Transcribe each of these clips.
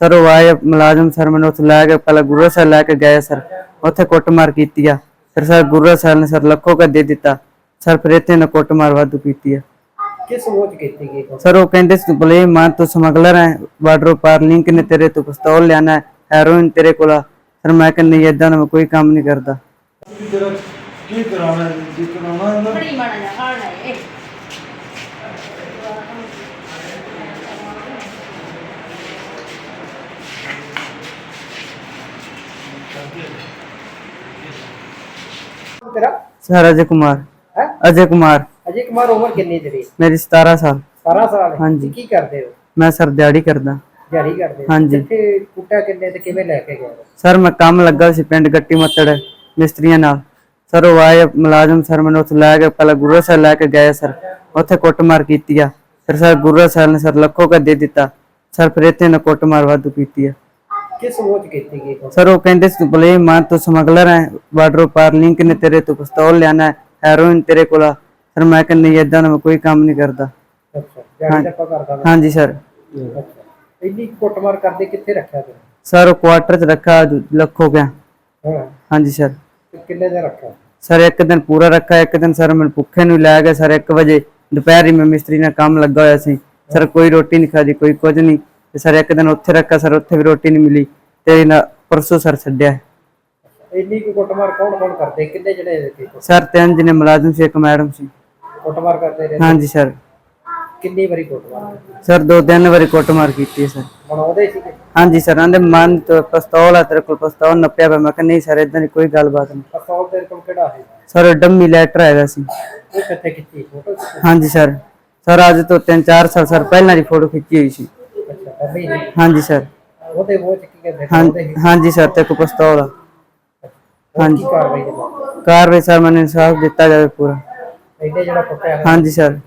Sir ਉਹ ਆਏ ਮੁਲਾਜ਼ਮ ਸਰ ਮੈਨੂੰ ਉੱਥੇ ਲੈ ਕੇ ਪਹਿਲਾਂ ਗੁਰੂ ਸਾਹਿਬ ਲੈ ਕੇ ਗਏ ਸਰ। ਉੱਥੇ ਕੁੱਟਮਾਰ ਕੀਤੀ ਆ। ਫਿਰ ਸਰ ਗੁਰੂ ਸਾਹਿਬ ਨੇ ਸਰ ਲੱਖੋ ਕਾ ਦੇ ਦਿੱਤਾ। ਸਰ ਫਿਰ ਇੱਥੇ ਨਾ ਕੁੱਟਮਾਰ ਵਾਧੂ ਕੀਤੀ ਆ। ਕਿਸ ਮੋਚ ਕੀਤੀ ਗਈ ਸਰ ਉਹ ਕਹਿੰਦੇ ਬਲੇ ਮਾਨ ਤੂੰ ਸਮਗਲਰ ਹੈ ਬਾਰਡਰ ਪਾਰ ਲਿੰਕ ਨੇ ਤੇਰੇ ਤੋਂ ਪਿਸਤੌਲ ਲਿਆਣਾ ਹੈ ਹੈਰੋਇਨ ਤੇਰੇ ਕੋਲ ਸਰ ਮੈਂ ਕਹਿੰਦਾ ਨਹੀਂ ਏਦਾਂ ਦਾ ਮੈਂ ਕੋਈ ਕੰਮ ਨਹੀਂ ਕਰਦਾ। ਕੀ ਕਰਾਉਣਾ? ਕੀ ਕਰਾਉਣਾ ਬੜੀ ਮਾੜਾ ਜਿਹਾ ਹਾਲ ਹੈ ਇਹ ਤੇਰਾ? ਸਰ ਅਜੇ ਕੁਮਾਰ। ਹੈ? ਅਜੇ ਕੁਮਾਰ। ਅਜੇ ਕੁਮਾਰ ਉਮਰ ਕਿੰਨੀ ਤੇਰੀ? ਮੇਰੀ 17 ਸਾਲ। 17 ਸਾਲ ਹੈ? ਹਾਂਜੀ। ਕੀ ਕਰਦੇ ਹੋ? ਮੈਂ ਸਰ ਦਿਹਾੜੀ ਕਰਦਾ। ਦਿਹਾੜੀ ਕਰਦੇ ਹੋ? ਹਾਂਜੀ। ਕਿੱਥੇ ਕੁੱਟਾ ਕਿੰਨੇ ਤੇ ਕਿਵੇਂ ਲੈ ਕੇ ਗਏ? ਸਰ ਮੈਂ ਕੰਮ ਲੱਗਾ ਸੀ ਪਿੰਡ ਗੱਟੀ ਮੱਤੜ ਮਿਸਤਰੀਆਂ ਨਾਲ। ਸਰ ਉਹ ਆਏ ਮੁਲਾਜ਼ਮ ਸਰ ਮੈਨੂੰ ਉੱਥੇ ਲੈ ਕੇ ਪਹਿਲਾਂ ਗੁਰੂ ਸਾਹਿਬ ਲੈ ਕੇ ਗਏ ਸਰ। ਉੱਥੇ ਕੁੱਟਮਾਰ ਕੀਤੀ ਆ। ਫਿਰ ਸਰ ਗੁਰੂ ਸਾਹਿਬ ਨੇ ਸਰ ਲੱਖੋ ਕਾ ਦੇ ਦਿੱਤਾ। ਸਰ ਫਿਰ ਇੱਥੇ ਨਾ ਕੁੱਟਮਾਰ ਵਾਧੂ ਕੀਤੀ ਆ। ਉਹ ਕਹਿੰਦੇ ਸੀ ਤੂੰ ਬਲੇ ਮਾਨ ਤੂੰ ਸਮਗਲਰ ਹੈ ਬਾਰਡਰ ਪਾਰ ਲਿੰਕ ਨੇ ਤੇਰੇ ਤੋਂ ਪਿਸਤੌਲ ਲਿਆਣਾ ਹੈ ਹੈਰੋਇਨ ਤੇਰੇ ਕੋਲ ਆ। ਸਰ ਮੈਂ ਕਹਿੰਦਾ ਨਹੀਂ ਏਦਾਂ ਦਾ ਮੈਂ ਕੋਈ ਕੰਮ ਨਹੀਂ ਕਰਦਾ। ਅੱਛਾ ਦਿਹਾੜੀ ਦਾ ਆਪਾਂ ਕਰਦਾ ਵਾ। ਹਾਂਜੀ ਸਰ। ਅੱਛਾ। ਇੰਨੀ ਕੁੱਟਮਾਰ ਕਰਦੇ ਕਿੱਥੇ ਰੱਖਿਆ ਤੂੰ ਸਰ ਉਹ ਕੁਆਟਰ ਚ ਰੱਖਾ ਜੋ ਲੱਖੋ ਗਿਆ। ਹਾਂ। ਹਾਂਜੀ ਸਰ। ਤੇ ਕਿੰਨੇ ਦਿਨ ਰੱਖਿਆ? ਸਰ ਇੱਕ ਦਿਨ ਪੂਰਾ ਰੱਖਾ ਇੱਕ ਦਿਨ ਸਰ ਮੈਨੂੰ ਭੁੱਖੇ ਨੂੰ ਲੈ ਗਏ। ਸਰ 1 ਵਜੇ ਦੁਪਹਿਰ ਹੀ ਮੈਂ ਮਿਸਤਰੀ ਨਾਲ ਕੰਮ ਲੱਗਾ ਹੋਇਆ ਸੀ। ਸਰ ਕੋਈ ਰੋਟੀ ਨਹੀਂ ਖਾਦੀ ਕੋਈ ਕੁਝ ਨਹੀਂ। ਤੇ ਸਰ ਇੱਕ ਦਿਨ ਉੱਥੇ ਰੱਖਾ ਸਰ ਉੱਥੇ ਵੀ ਰੋਟੀ ਨਹੀਂ ਮਿਲੀ ਤੇ ਨਾ ਪਰਸੋਂ ਸਰ ਛੱਡਿਆ। ਇੰਨੀ ਕੁ ਕੁੱਟਮਾਰ ਕੌਣ ਕੌਣ ਕਰਦੇ? ਕਿੰਨੇ ਜਣੇ ਸੀ ਸਰ ਤਿੰਨ ਜਿਹਨੇ ਮੁਲਾਜ਼ਮ ਸੀ ਇੱਕ ਮੈਡਮ ਸੀ। ਕੁੱਟਮਾਰ ਕਰਦੇ ਰਹੇ? ਹਾਂਜੀ ਸਰ। ਕਿੰਨੀ ਵਾਰੀ ਕੁੱਟਮਾਰ? ਸਰ ਦੋ ਤਿੰਨ ਵਾਰੀ ਕੁੱਟਮਾਰ ਕੀਤੀ ਹੈ ਸਰ। ਬਣਾਉਂਦੇ ਸੀਗੇ ਹਾਂਜੀ ਸਰ ਆਂਦੇ ਮਨ ਤੋਂ ਪਿਸਤੌਲ ਆ ਤੇਰੇ ਕੋਲ ਪਿਸਤੌਲ ਨੱਪਿਆ ਪਿਆ। ਮੈਂ ਨਹੀਂ ਸਰ ਇਦਾਂ ਦੀ ਕੋਈ ਗੱਲਬਾਤ ਨਹੀਂ। ਅਸੌਲ ਤੇਰੇ ਕੋਲ ਕਿਹੜਾ ਹੈ? ਸਰ ਡੰਮੀ ਲੈਟਰ ਹੈਗਾ ਸੀ। ਉਹ ਕਿੱਥੇ ਕੀਤੀ ਫੋਟੋ? ਹਾਂਜੀ ਸਰ। ਸਰ ਅੱਜ ਤੋਂ 3-4 ਸਾਲ ਸਰ ਪਹਿਲਾਂ ਦੀ ਫੋਟੋ ਖਿੱਚੀ ਹੋਈ ਸੀ। ਅਭੀ ਨਹੀਂ ਹਾਂਜੀ ਸਰ। ਉਹਦੇ ਮੂੰਹ ਚ ਕੀ ਕਹਿੰਦੇ? ਹਾਂ ਉਹਦੇ ਹਾਂਜੀ ਸਰ ਤੇ ਕੋ ਪਿਸਤੌਲ ਆ ਹਾਂਜੀ। ਕਾਰਵਾਈ ਦੇ ਬਾਅਦ ਕਾਰਵਾਈ ਸਰ ਮੈਨੂੰ ਇਨਸਾਫ ਦਿੱਤਾ ਜਾਵੇ ਪੂਰਾ। ਇੰਨੇ ਜਿਹੜਾ ਕੁੱਟਿਆ ਹੈ ਹਾਂਜੀ ਸਰ।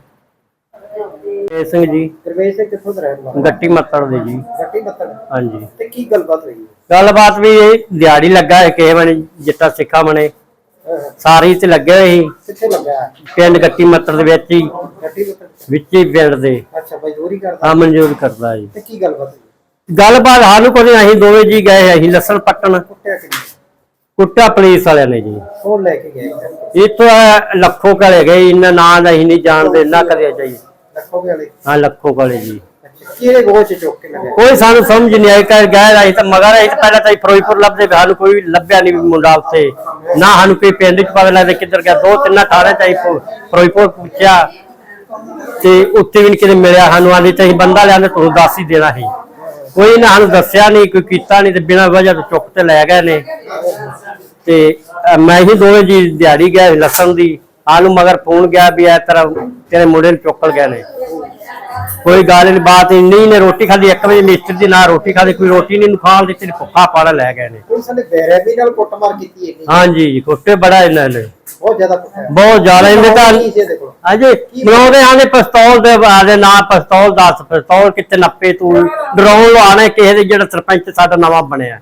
ਸਿੰਘ ਜੀ। ਗੁਰਵੇਸ਼ ਸਿੰਘ ਕਿੱਥੋਂ ਦਾ ਰਹਿਣ ਵਾਲਾ? ਗੱਟੀ ਮੱਤੜ ਦੇ ਜੀ। ਗੱਟੀ ਮੱਤੜ ਹਾਂਜੀ। ਤੇ ਕੀ ਗੱਲਬਾਤ ਹੋਈ? ਗੱਲਬਾਤ ਵੀ ਇਹ ਦਿਹਾੜੀ ਲੱਗਾ ਹੈ ਕਿਸੇ ਬਣੇ ਜਿੱਟਾ ਸਿੱਖਾ ਬਣੇ। ਹਾਂ, ਸਾਰੀ ਤੇ ਲੱਗੇ ਹੋਏ ਸੀ। ਕਿੱਥੇ ਲੱਗਾ? ਹੈ? ਪਿੰਡ ਗੱਟੀ ਮੱਤੜ ਦੇ ਵਿੱਚ ਹੀ। ਗੱਟੀ ਮੱਤੜ ਵਿੱਚ ਹੀ ਪਿੰਡ ਦੇ। ਅੱਛਾ ਕਰਦਾ। ਆ ਮਨਜ਼ੂਰ ਕਰਦਾ ਜੀ। ਤੇ ਕੀ ਗੱਲਬਾਤ ਹੋਈ ਗੱਲਬਾਤ ਸਾਨੂੰ ਕੋਈ ਅਸੀਂ ਦੋਵੇਂ ਜੀ ਗਏ ਅਸੀਂ ਲਸਣ ਪੱਟਣ। ਕੁੱਟਿਆ ਕਿੰਨੇ? ਕੁੱਟਾ ਪੁਲਿਸ ਵਾਲਿਆਂ ਨੇ ਜੀ। ਉਹ ਲੈ ਕੇ ਗਏ ਇੱਥੋਂ ਇਹ ਲੱਖੋ ਕਲੇ ਗਏ ਇਹਨਾਂ ਨਾਂ ਦਾ ਅਸੀਂ ਨਹੀਂ ਜਾਣਦੇ ਨਾ ਕਰਿਆ ਜਾਈ। ਵਾਲੇ? ਹਾਂ ਲੱਖੋ ਕਲੇ ਜੀ। ਅੱਛਾ ਕਿਹੜੇ ਗੋਹ ਚ ਚੁੱਕ ਕੇ ਲਗਾਇਆ ਕੋਈ ਸਾਨੂੰ ਸਮਝ ਨਹੀਂ ਆਈ ਕਿ ਗਏ ਅਸੀਂ ਤਾਂ ਮਗਰ ਅਸੀਂ ਤਾਂ ਪਹਿਲਾਂ ਤਾਂ ਅਸੀਂ ਫਿਰੋਜ਼ਪੁਰ ਲੱਭਦੇ ਵੀ ਸਾਨੂੰ ਕੋਈ ਲੱਭਿਆ ਨਹੀਂ ਮੁੰਡਾ ਉੱਥੇ। ਨਾ ਸਾਨੂੰ ਕੋਈ ਪਿੰਡ ਚ ਪਤਾ ਲੱਗਦਾ ਕਿੱਧਰ ਗਿਆ ਦੋ ਤਿੰਨ ਥਾਣੇ ਚ ਅਸੀਂ ਫਿਰੋਜ਼ਪੁਰ ਪੁੱਛਿਆ। ਤੇ ਉੱਥੇ ਵੀ ਨੀ ਕਿਤੇ ਮਿਲਿਆ ਸਾਨੂੰ ਆਂਦੇ ਤੇ ਅਸੀਂ ਬੰਦਾ ਲਿਆਂਦੇ ਤੁਹਾਨੂੰ ਦੱਸ ਹੀ ਦੇਣਾ ਸੀ। ਕੋਈ ਨਾ ਸਾਨੂੰ ਦੱਸਿਆ ਨਹੀਂ ਕੋਈ ਕੀਤਾ ਨਹੀਂ ਤੇ ਬਿਨਾਂ ਵਜ੍ਹਾ ਤੋਂ ਚੁੱਕ ਤੇ ਲੈ ਗਏ ਨੇ। ਤੇ ਅਹ, ਮੈਂ ਹੀ ਦੋਵੇਂ ਜੀ ਦਿਹਾੜੀ ਗਿਆ ਲਸਣ ਦੀ ਆਨੂੰ ਮਗਰ ਫੋਨ ਗਿਆ ਵੀ ਇਹ ਤਰ੍ਹਾਂ ਤੇਰੇ ਮੁੰਡੇ ਨੂੰ ਚੁੱਕਲ ਗਏ ਨੇ। ਕੋਈ ਗੱਲ ਨਹੀਂ ਬਾਤ ਨਹੀਂ ਨੇ ਰੋਟੀ ਖਾਦੀ 1 ਵਜੇ ਮਿਸਤਰੀ ਦੀ ਨਾ ਰੋਟੀ ਖਾਦੀ ਕੋਈ ਰੋਟੀ ਨਹੀਂ ਖਾਣ ਦਿੱਤੀ ਨੀ, ਭੁੱਖਾ ਪਾੜਾ ਲੈ ਗਏ ਨੇ। ਪੁਲਿਸ ਨੇ ਬੇਰਹਿਮੀ ਨਾਲ ਕੁੱਟਮਾਰ ਕੀਤੀ ਹੈ ਹਾਂਜੀ ਕੁੱਟੇ ਬੜਾ ਇਹਨਾਂ ਨੇ। ਬਹੁਤ ਜ਼ਿਆਦਾ ਕੁੱਟਿਆ। ਬਹੁਤ ਜ਼ਿਆਦਾ ਇਹਦੇ ਤਾਂ ਹਾਂਜੀ ਬਣਾਉਂਦੇ ਆਂਦੇ ਪਿਸਤੌਲ ਦੇ ਆਦੇ ਨਾਂ ਪਿਸਤੌਲ ਦੱਸ ਪਿਸਤੌਲ ਕਿੱਥੇ ਨੱਪੇ ਤੂੰ? ਡਰਾਉਣ ਲਵਾਣਾ ਕਿਸੇ ਦੇ ਜਿਹੜਾ ਸਰਪੰਚ ਸਾਡਾ ਨਵਾਂ ਬਣਿਆ।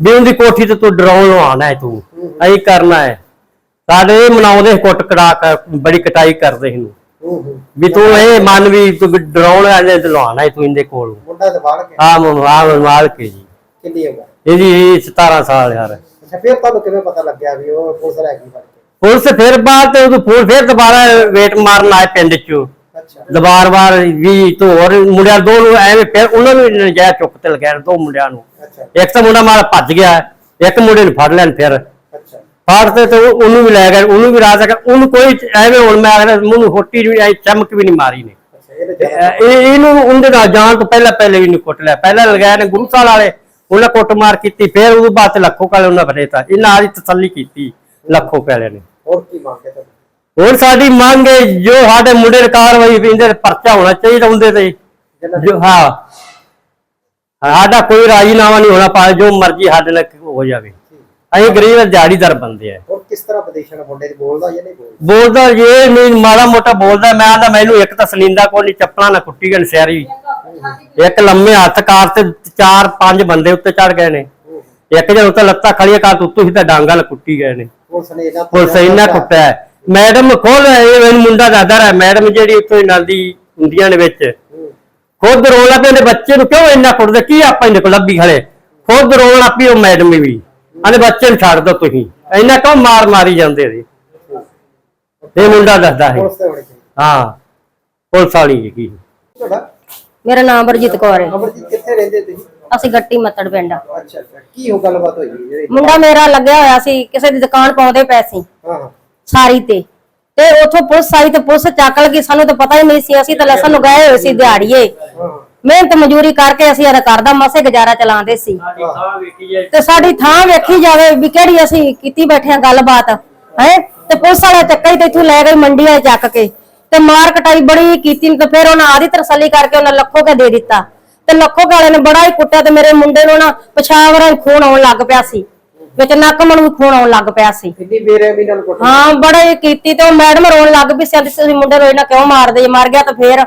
ਵੀ ਉਹਦੀ ਕੋਠੀ ਤੇ ਤੂੰ ਡਰਾਉਣ ਲਵਾਣਾ ਹੈ ਤੂੰ। ਐਂ ਕਰਨਾ ਹੈ। ਸਾਡੇ ਇਹ ਮਨਾਉਂਦੇ ਕੁੱਟ ਕੜਾ ਬੜੀ ਕਟਾਈ ਕਰਦੇ ਇਹਨੂੰ। ਵੀ ਤੂੰ ਇਹ ਮੰਨ ਵੀ ਤੂੰ ਡਰਾਉਣ ਵਾਲੇ ਤੇ ਲਵਾਣਾ ਹੈ ਤੂੰ ਇਹਦੇ ਕੋਲ। ਮੁੰਡਾ ਦਬਾਲ ਕੇ ਆ ਮਮਾਲ ਮਾਲ ਕੇ ਜੀ। ਕਿੰਨੀ ਉਮਰ ਇਹਦੀ 17 ਸਾਲ ਯਾਰ। ਅੱਛਾ ਫਿਰ ਤੁਹਾਨੂੰ ਕਿਵੇਂ ਪਤਾ ਲੱਗਿਆ ਵੀ ਉਹ ਪੁਲਿਸ ਲੈ ਗਈ ਪੁਲਿਸ ਫਿਰ ਬਾਅਦ ਤੇ ਉਹਨੂੰ ਫੋਨ ਫਿਰ ਦੁਬਾਰਾ ਵੇਟ ਮਾਰਨ ਆਏ ਪਿੰਡ ਚੋਂ। ਅੱਛਾ। ਦੁਬਾਰ ਵਾਰ ਵੀ ਤੋਂ ਹੋਰ ਮੁੰਡਿਆਂ ਦੋ ਨੂੰ ਐਵੇਂ ਫਿਰ ਉਹਨਾਂ ਨੂੰ ਨਜਾਇਜ਼ ਚੁੱਕ ਤੇ ਲਗਾਇਆ ਦੋ ਮੁੰਡਿਆਂ ਨੂੰ। ਇੱਕ ਤਾਂ ਮੁੰਡਾ ਮਾਰ ਭੱਜ ਗਿਆ ਇੱਕ ਮੁੰਡੇ ਨੂੰ ਫੜ ਲੈਣ ਫਿਰ। ਫੜ ਤੇ ਤੇ ਉਹ- ਉਹਨੂੰ ਵੀ ਲੈ ਗਏ ਉਹਨੂੰ ਵੀ ਰਾਜ ਕਰ ਉਹਨੂੰ ਕੋਈ ਐਵੇਂ ਹੁਣ ਮੈਂ ਅਗਰ ਮੂੰਹ ਨੂੰ ਹੋਟੀ ਵੀ ਆਈ ਚਮਕ ਵੀ ਨਹੀਂ ਮਾਰੀ ਨੇ। ਇਹ ਇਹਨੂੰ ਉਹਦੇ ਨਾਲ ਜਾਣ ਤੋਂ ਪਹਿਲਾਂ ਪਹਿਲੇ ਵੀ ਨਹੀਂ ਕੁੱਟ ਲਿਆ। ਪਹਿਲਾਂ ਲਗਾਇਆ ਨੇ ਗੁਰੂ ਸਾਹਿਬ ਵਾਲੇ ਉਹਨਾਂ ਕੁੱਟ ਮਾਰ ਕੀਤੀ ਫਿਰ ਉਹਦੇ ਬਾਅਦ 'ਚ ਲੱਖੋ ਕਾਲੇ ਉਹਨਾਂ ਫੜੇਤਾ ਇਹਨਾਂ ਆਦੀ ਤਸੱਲੀ ਕੀਤੀ ਲੱਖੋ ਕਾਲੇ ਨੇ। ਹੋਰ ਕੀ ਮੰਗਦੇ ਤੁਹਾਨੂੰ ਹੁਣ ਸਾਡੀ ਮੰਗ ਹੈ ਜੋ ਸਾਡੇ ਮੁੰਡੇ ਦੀ ਕਾਰਵਾਈ ਤੇ ਪਰਚਾ ਹੋਣਾ ਚਾਹੀਦਾ ਹੁੰਦੇ ਤੇ। ਜੋ ਹਾਂ। ਸਾਡਾ ਕੋਈ ਰਾਜੀਨਾਮਾ ਨਹੀਂ ਹੋਣਾ ਪਾ ਜੋ ਮਰਜ਼ੀ ਸਾਡੇ ਨਾਲ ਹੋ ਜਾਵੇ। ਅਸੀਂ ਗਰੀਬ ਦਿਹਾੜੀਦਾਰ ਬੰਦੇ ਆ। ਹੋਰ ਕਿਸ ਤਰ੍ਹਾਂ ਵਿਦੇਸ਼ਾਂ ਨਾਲ ਮੁੰਡੇ ਦੀ ਬੋਲਦਾ ਜਾਂ ਨਹੀਂ ਬੋਲਦਾ? ਬੋਲਦਾ ਜੇ ਨਹੀਂ ਮਾੜਾ ਮੋਟਾ ਬੋਲਦਾ ਮੈਂ ਤਾਂ ਮੈਨੂੰ ਇੱਕ ਤਾਂ ਸਲਿੰਦਾ ਕੋਲ ਨਹੀਂ ਚੱਪਲਾਂ ਨਾ ਕੁੱਟੀ ਗਏ ਸਿਆਰੀ। ਇੱਕ ਲੰਮੇ ਹੱਥ ਕਾਰ ਤੇ ਚਾਰ ਪੰਜ ਬੰਦੇ ਉੱਤੇ ਚੜ ਗਏ ਨੇ। ਇੱਕ ਜਣ ਉੱਤੇ ਲੱਤਾਂ ਖੜੀਆਂ ਕਾਰ ਤੋਂ ਉੱਤੋਂ ਹੀ ਤਾਂ ਡਾਂਗਾਂ ਨਾਲ ਕੁੱਟੀ ਗਏ ਨੇ। ਪੁਲਿਸ ਨੇ ਇਹਨਾਂ ਪੁਲਿਸ ਇੰਨਾ ਕੁੱਟਿਆ। ਹੈ। ਮੈਡਮ ਖੋਲ ਇਹ ਮੈਨੂੰ ਮੁੰਡਾ ਦੱਸਦਾ ਰਿਹਾ। ਮੈਡਮ ਜਿਹੜੀ ਉੱਥੋਂ ਹੀ ਨਾਲ ਦੀ ਹੁੰਦੀਆਂ ਨੇ ਵਿੱਚ ਖੁਦ ਰੋਣ ਲੱਗ ਪੈਂਦੇ ਬੱਚੇ ਨੂੰ ਕਿਉਂ ਇੰਨਾ ਕੁੱਟਦੇ? ਕੀ ਆਪਾਂ ਇਹਦੇ ਕੋਲ ਲੱਭੀ ਖੜੇ? ਖੁਦ ਰੋਣ ਆਪੀ ਉਹ ਮੈਡਮ ਵੀ। ਆਨੇ ਬੱਚੇ ਨੂੰ ਛੱਡ ਦੋ ਤੁਸੀਂ। ਇੰਨਾ ਕਿਉਂ ਮਾਰ ਮਾਰੀ ਜਾਂਦੇ ਸੀ ਇਹ ਮੁੰਡਾ ਦੱਸਦਾ ਹੈ ਪੁਲਿਸ ਤੇ ਹਾਂ ਪੁਲਿਸ ਵਾਲੀ ਜੀ ਕੀ ਤੁਹਾਡਾ? ਮੇਰਾ ਨਾਮ ਬਰਜੀਤ ਕੌਰ ਹੈ। ਅਮਰਜੀਤ ਕਿੱਥੇ ਰਹਿੰਦੇ ਤੁਸੀਂ? ਅਸੀਂ ਗੱਟੀ ਮੱਤੜ ਪਿੰਡ ਆ। ਅੱਛਾ ਅੱਛਾ। ਕੀ ਹੋ ਗੱਲਬਾਤ ਹੋਈ ਜਿਹੜੀ? ਮੁੰਡਾ ਮੇਰਾ ਲੱਗਿਆ ਹੋਇਆ ਸੀ ਕਿਸੇ ਦੀ ਦੁਕਾਨ ਪਾਉਂਦੇ ਪਏ ਸੀ। ਹਾਂ ਹਾਂ। ਸਾਰੀ ਤੇ। ਤੇ ਉਥੋਂ ਪੁਲਿਸ ਆਈ ਤੇ ਪੁਲਿਸ ਚੱਕ ਲਗੀ ਸਾਨੂੰ ਤਾਂ ਪਤਾ ਹੀ ਨਹੀਂ ਸੀ ਅਸੀਂ ਤਾਂ ਲਸਣ ਨੂੰ ਗਏ ਹੋਏ ਸੀ ਦਿਹਾੜੀਏ। ਹਾਂ। ਮਿਹਨਤ ਮਜ਼ਦੂਰੀ ਕਰਕੇ ਅਸੀਂ ਇਹਦਾ ਘਰ ਦਾ ਮਸੇ ਗੁਜ਼ਾਰਾ ਚਲਾਉਂਦੇ ਸੀ। ਤੇ ਸਾਡੀ ਥਾਂ ਵੇਖੀ ਜਾਵੇ ਵੀ ਕਿਹੜੀ ਅਸੀਂ ਕੀਤੀ ਬੈਠੇ ਆ ਗੱਲਬਾਤ ਹੈ? ਤੇ ਪੁਲਿਸ ਵਾਲਾ ਚੱਕਾ ਹੀ ਤੇ ਇੱਥੋਂ ਲੈ ਗਈ ਮੰਡੀਆਂ ਚੱਕ ਕੇ। ਤੇ ਮਾਰ ਕਟਾਈ ਬੜੀ ਕੀਤੀ ਤੇ ਫਿਰ ਉਹਨਾਂ ਆਦੀ ਤਸੱਲੀ ਕਰਕੇ ਉਹਨਾਂ ਲੱਖੋ ਕੇ ਦੇ ਦਿੱਤਾ। ਤੇ ਲੱਖੋ ਕੇ ਵਾਲੇ ਨੇ ਬੜਾ ਹੀ ਕੁੱਟਿਆ ਤੇ ਮੇਰੇ ਮੁੰਡੇ ਨੂੰ ਨਾ ਪਛਾਵਰਾਂ ਨੂੰ ਖੂਨ ਆਉਣ ਲੱਗ ਪਿਆ ਸੀ। ਵਿੱਚ ਨੱਕ ਮਣ ਵੀ ਖੂਨ ਆਉਣ ਲੱਗ ਪਿਆ ਸੀ। ਕਿੰਨੀ ਬੇਰਹਿਮੀ ਨਾਲ ਕੁੱਟ ਹਾਂ ਬੜਾ ਹੀ ਕੀਤੀ ਤੇ ਉਹ ਮੈਡਮ ਰੋਣ ਲੱਗ ਪਈ ਸੀ ਤੁਸੀਂ ਮੁੰਡੇ ਨੂੰ ਇਹਨਾਂ ਕਿਉਂ ਮਾਰਦੇ ਜੇ? ਮਰ ਗਿਆ ਤਾਂ ਫੇਰ।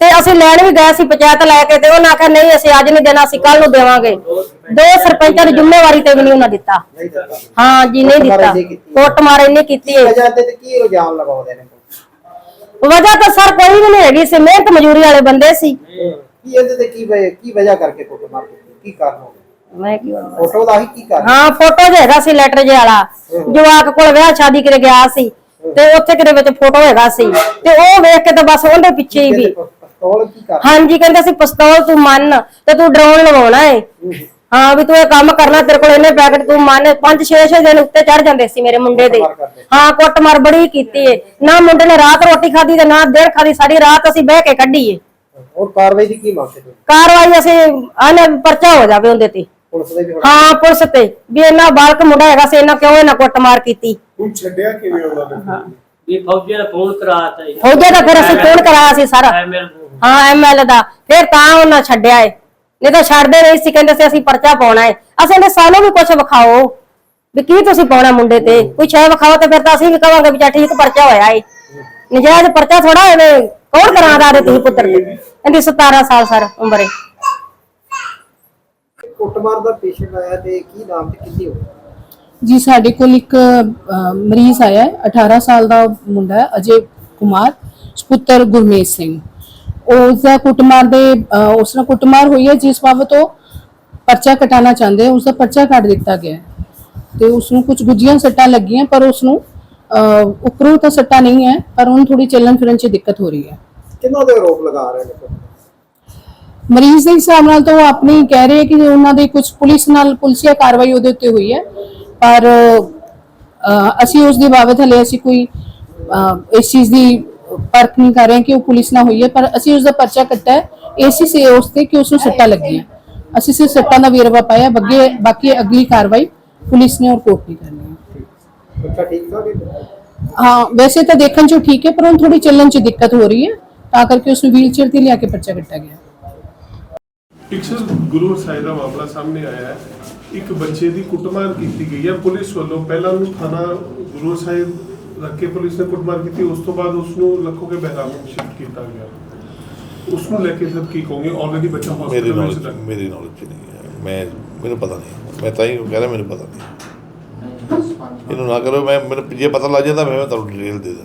ਤੇ ਅਸੀਂ ਲੈਣ ਵੀ ਗਏ ਸੀ ਪੰਚਾਇਤ ਲੈ ਕੇ ਤੇ ਉਹਨਾਂ ਆਖਿਆ ਨਹੀਂ ਅਸੀਂ ਅੱਜ ਨਹੀਂ ਦੇਣਾ ਅਸੀਂ ਕੱਲ ਨੂੰ ਦੇਵਾਂਗੇ। ਦੋ ਸਰਪੰਚਾਂ ਦੀ ਜ਼ਿੰਮੇਵਾਰੀ ਤੇ ਵੀ ਨਹੀਂ ਉਹਨਾਂ ਦਿੱਤਾ। ਹਾਂ ਜੀ ਨਹੀਂ ਕੁੱਟਮਾਰ ਦਿੱਤਾ। ਇੰਨੀ ਕੀਤੀ। ਕੋਟ ਮਾਰ ਇੰਨੀ ਕੀਤੀ ਹੈ। ਵਜ੍ਹਾ ਤੇ ਤੇ ਕੀ ਇਲਜ਼ਾਮ ਲਗਾਉਂਦੇ ਨੇ? ਵਜ੍ਹਾ ਤਾਂ ਸਰ ਕੋਈ ਵੀ ਨਹੀਂ ਹੈਗੀ ਸੀ ਮਿਹਨਤ ਮਜ਼ਦੂਰੀ ਵਾਲੇ ਬੰਦੇ ਸੀ। ਕੀ ਇਹਦੇ ਤੇ ਕੀ ਵਜ੍ਹਾ ਕੀ ਵਜ੍ਹਾ ਕਰਕੇ ਕੁੱਟਮਾਰ ਕੀਤੀ? ਕੀ ਕਾਰਨ ਹੋ ਮੈਂ ਕੀ। ਫੋਟੋ ਦਾ ਹੀ ਕੀ ਕਾਰਨ? ਹਾਂ ਫੋਟੋ ਜੇ ਹੈਗਾ ਸੀ ਲੈਟਰ ਜੇ ਵਾਲਾ। ਜਵਾਕ ਕੋਲ ਵਿਆਹ ਸ਼ਾਦੀ ਕਰੇ ਗਿਆ ਸੀ ਤੇ ਉੱਥੇ ਕਿਤੇ ਵਿੱਚ ਫੋਟੋ ਹੈਗਾ ਸੀ। ਤੇ ਉਹ ਵੇਖ ਕੇ ਤਾਂ ਬਸ ਉਹਦੇ ਪਿੱਛੇ ਹੀ ਵੀ ਪਿਸਤੌਲ ਕੀ ਕਾਰਨ ਹਾਂਜੀ ਕਹਿੰਦੇ ਸੀ ਪਿਸਤੌਲ ਤੂੰ ਮੰਨ ਤੇ ਤੂੰ ਡਰਾਉਣ ਲਵਾਉਣਾ ਏ। ਹਾਂ ਵੀ ਤੂੰ ਇਹ ਕੰਮ ਕਰਨਾ ਤੇਰੇ ਕੋਲ ਇੰਨੇ ਪੈਕਟ ਤੂੰ ਮੰਨ 5-6 ਦਿਨ ਉੱਤੇ ਚੜ ਜਾਂਦੇ ਸੀ ਮੇਰੇ ਮੁੰਡੇ ਦੇ। ਹਾਂ ਕੁੱਟਮਾਰ ਬੜੀ ਕੀਤੀ ਏ। ਨਾ ਮੁੰਡੇ ਨੇ ਰਾਤ ਰੋਟੀ ਖਾਧੀ ਤੇ ਨਾ ਦਿਨ ਖਾਧੀ ਸਾਰੀ ਰਾਤ ਅਸੀਂ ਬਹਿ ਕੇ ਕੱਢੀ ਏ। ਹੋਰ ਕਾਰਵਾਈ ਦੀ ਕੀ ਮੰਗ ਹੈ? ਕਾਰਵਾਈ ਅਸੀਂ ਆਨੇ ਪਰਚਾ ਹੋ ਜਾਵੇ ਉਹਦੇ ਤੇ। ਪੁਲਿਸ ਦੇ ਵੀ ਹੁਣ। ਹਾਂ ਪੁਲਿਸ ਤੇ। ਵੀ ਇਹਨਾਂ ਬਾਲਕ ਮੁੰਡਾ ਹੈਗਾ ਸੀ ਇਹਨਾਂ ਕਿਉਂ ਇਹਨਾਂ ਕੁੱਟਮਾਰ ਕੀਤੀ। ਹੁਣ ਛੱਡਿਆ ਕਿਵੇਂ ਉਹਨਾਂ ਨੇ? ਇਹ ਫੌਜੀ ਦਾ ਫੋਨ ਕਰਾਤਾ ਜੀ। ਫੌਜੇ ਦਾ ਫਿਰ ਅਸੀਂ ਫੋਨ ਕਰਾਇਆ ਸੀ ਸਾਰਾ। ਹਾਂ ਐਮਐਲ ਦਾ। ਫਿਰ ਤਾਂ ਉਹਨਾਂ ਛੱਡਿਆ ਏ। ਨਹੀਂ ਤਾਂ ਛੱਡਦੇ ਨਹੀਂ ਸੀ ਕਹਿੰਦੇ ਸੀ ਅਸੀਂ ਪਰਚਾ ਪਾਉਣਾ ਏ। ਅਸੀਂ ਨੇ ਸਾਨੂੰ ਵੀ ਕੁਝ ਵਿਖਾਓ। ਵੀ ਕੀ ਤੁਸੀਂ ਪਾਉਣਾ ਮੁੰਡੇ ਤੇ? ਕੋਈ ਸ਼ੈ ਵਿਖਾਓ ਤੇ ਫਿਰ ਤਾਂ ਅਸੀਂ ਵੀ ਕਵਾਂਗੇ ਵੀ ਚਾ ਠੀਕ ਪਰਚਾ ਹੋਇਆ ਏ। ਨਜਾਇਜ਼ ਪਰਚਾ ਥੋੜਾ ਐਵੇਂ ਕੌਣ ਕਰਾਂਦਾ ਦੇ ਤੁਸੀਂ ਪੁੱਤਰ? ਤੇ ਇਹਦੀ 17 ਸਾਲ ਸਰ ਉਮਰ ਏ। ਕੁੱਟਮਾਰ ਦਾ ਪੇਸ਼ੈਂਟ ਆਇਆ ਤੇ ਕੀ ਨਾਮ ਤੇ ਕਿੰਨੀ ਹੋ ਜੀ ਸਾਡੇ ਕੋਲ ਇੱਕ ਮਰੀਜ਼ ਆਇਆ ਹੈ 18 ਸਾਲ ਦਾ ਮੁੰਡਾ ਹੈ ਅਜੇ ਕੁਮਾਰ ਸੁਪੁੱਤਰ ਗੁਰਮੇਸ਼ ਸਿੰਘ। ਉਸ ਦਾ ਕੁੱਟਮਾਰ ਦੇ ਉਸ ਨਾਲ ਕੁੱਟਮਾਰ ਹੋਈ ਹੈ ਜਿਸ ਬਾਬਤ ਉਹ ਪਰਚਾ ਕਟਾਣਾ ਚਾਹੁੰਦੇ ਉਸ ਦਾ ਪਰਚਾ ਕੱਟ ਦਿੱਤਾ ਗਿਆ। ਤੇ ਉਸ ਨੂੰ ਕੁਝ ਗੁੱਜੀਆਂ ਸੱਟਾਂ ਲੱਗੀਆਂ ਪਰ ਉਸ ਨੂੰ ਉੱਪਰੋਂ ਤਾਂ ਸੱਟਾਂ ਨਹੀਂ ਹੈ ਪਰ ਉਹਨੂੰ ਥੋੜੀ ਚੱਲਣ ਫਿਰਨ 'ਚ ਦਿੱਕਤ ਹੋ ਰਹੀ ਹੈ। ਕਿੰਨਾਂ ਦੇ ਆਰੋਪ ਲਗਾ ਰਹੇ ਨੇ ਮਰੀਜ਼ ਦੇ ਹਿਸਾਬ ਨਾਲ ਤਾਂ ਉਹ ਆਪਣੀ ਕਹਿ ਰਹੇ ਕਿ ਉਹਨਾਂ ਦੇ ਕੁਝ ਪੁਲਿਸ ਨਾਲ ਪੁਲਿਸੀਆ ਕਾਰਵਾਈ ਉਹਦੇ ਉੱਤੇ ਹੋਈ ਹੈ। ਪਰ ਅਸੀਂ ਉਸ ਦੇ ਬਾਬਤ ਹਲੇ ਅਸੀਂ ਕੋਈ ਇਸ ਚੀਜ਼ ਦੀ ਪਰਖ ਨਹੀਂ ਕਰ ਰਹੇ ਕਿ ਉਹ ਪੁਲਿਸ ਨਾਲ ਹੋਈ ਹੈ ਪਰ ਅਸੀਂ ਉਸ ਦਾ ਪਰਚਾ ਕੱਟਾ ਹੈ। ਏਸੀ ਸੇ ਉਸ ਤੇ ਕਿ ਉਸ ਨੂੰ ਸੱਟਾਂ ਲੱਗੀਆਂ। ਅਸੀਂ ਸਿਰਫ ਸੱਟਾਂ ਦਾ ਵੇਰਵਾ ਪਾਇਆ ਬੱਗੇ ਬਾਕੀ ਅਗਲੀ ਕਾਰਵਾਈ ਪੁਲਿਸ ਨੇ ਔਰ ਕੋਰਟ ਨੇ ਕਰਨੀ ਹੈ। ਹੈ ਹਾਂ ਵੈਸੇ ਤਾਂ ਦੇਖਣ 'ਚ ਠੀਕ ਹੈ ਪਰ ਉਹਨੂੰ ਥੋੜੀ ਚੱਲਣ 'ਚ ਦਿੱਕਤ ਹੋ ਰਹੀ ਹੈ ਤਾਂ ਕਰਕੇ ਉਸ ਨੂੰ ਵੀਲਚੇਅਰ ਤੇ ਲਿਆ ਕੇ ਪਰਚਾ ਕੱਟਾ ਗਿਆ। ਇੱਕ ਸਰ ਗੁਰੂ ਸਾਹਿਬ ਦਾ ਮਾਮਲਾ ਸਾਹਮਣੇ ਆਇਆ ਹੈ। ਇੱਕ ਬੱਚੇ ਦੀ ਕੁੱਟਮਾਰ ਕੀਤੀ ਗਈ ਹੈ। ਪੁਲਿਸ ਵੱਲੋਂ ਪਹਿਲਾਂ ਉਹਨੂੰ ਥਾਣਾ ਗੁਰੂ ਸਾਹਿਬ ਰੱਖ ਕੇ ਪੁਲਿਸ ਨੇ ਕੁੱਟਮਾਰ ਕੀਤੀ। ਉਸ ਤੋਂ ਬਾਅਦ ਉਸ ਨੂੰ ਲੱਖੋ ਕੇ ਬਹਿਰਾਮ ਵਿੱਚ ਸ਼ਿਫਟ ਕੀਤਾ ਗਿਆ। ਉਸ ਨੂੰ ਲੈ ਕੇ ਸਰ ਕੀ ਕਹੋਗੇ? ਆਲਰੇਡੀ ਬੱਚਾ ਮੇਰੀ ਹਸਪੀਟਲ ਵਿੱਚ ਮੇਰੀ ਨੌਲੇਜ ਚ ਨਹੀਂ ਹੈ। ਮੈਂ ਮੈਨੂੰ ਪਤਾ ਨਹੀਂ। ਮੈਂ ਤਾਂ ਹੀ ਕਹਿ ਰਿਹਾ ਮੈਨੂੰ ਪਤਾ ਨਹੀਂ। ਇਹਨੂੰ ਨਾ ਕਰੋ ਮੈਂ ਮੈਨੂੰ ਜੇ ਪਤਾ ਲੱਗ ਜਾਂਦਾ ਮੈਂ ਤੁਹਾਨੂੰ ਡਿਟੇਲ ਦੇ ਦਾਂ